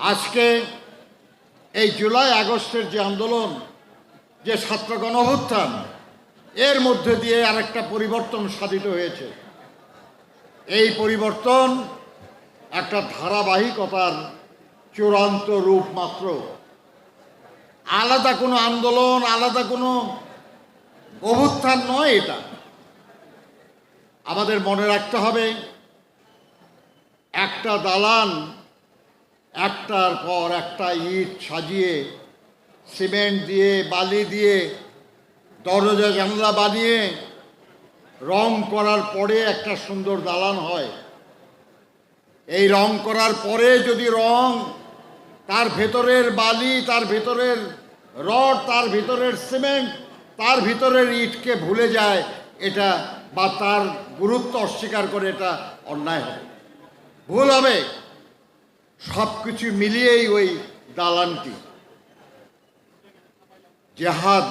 আজকে এই জুলাই আগস্টের যে আন্দোলন, যে ছাত্র গণঅভ্যুত্থান, এর মধ্যে দিয়ে আরেকটা পরিবর্তন সাধিত হয়েছে। এই পরিবর্তন একটা ধারাবাহিকতার চূড়ান্ত রূপ মাত্র। আলাদা কোনো আন্দোলন, আলাদা কোনো অভ্যুত্থান নয় এটা। আমাদের মনে রাখতে হবে, একটা দালান একটার পর একটা ইট সাজিয়ে, সিমেন্ট দিয়ে, বালি দিয়ে, দরজা জানলা বানিয়ে রং করার পরে একটা সুন্দর দালান হয়। এই রং করার পরে যদি রং, তার ভেতরের বালি, তার ভেতরের রড, তার ভেতরের সিমেন্ট, তার ভিতরের ইটকে ভুলে যায়, এটা বা তার গুরুত্ব অস্বীকার করে এটা অন্যায় হবে। ভুল হবে। সব কিছু মিলিয়েই ওই দালানটি। জেহাদ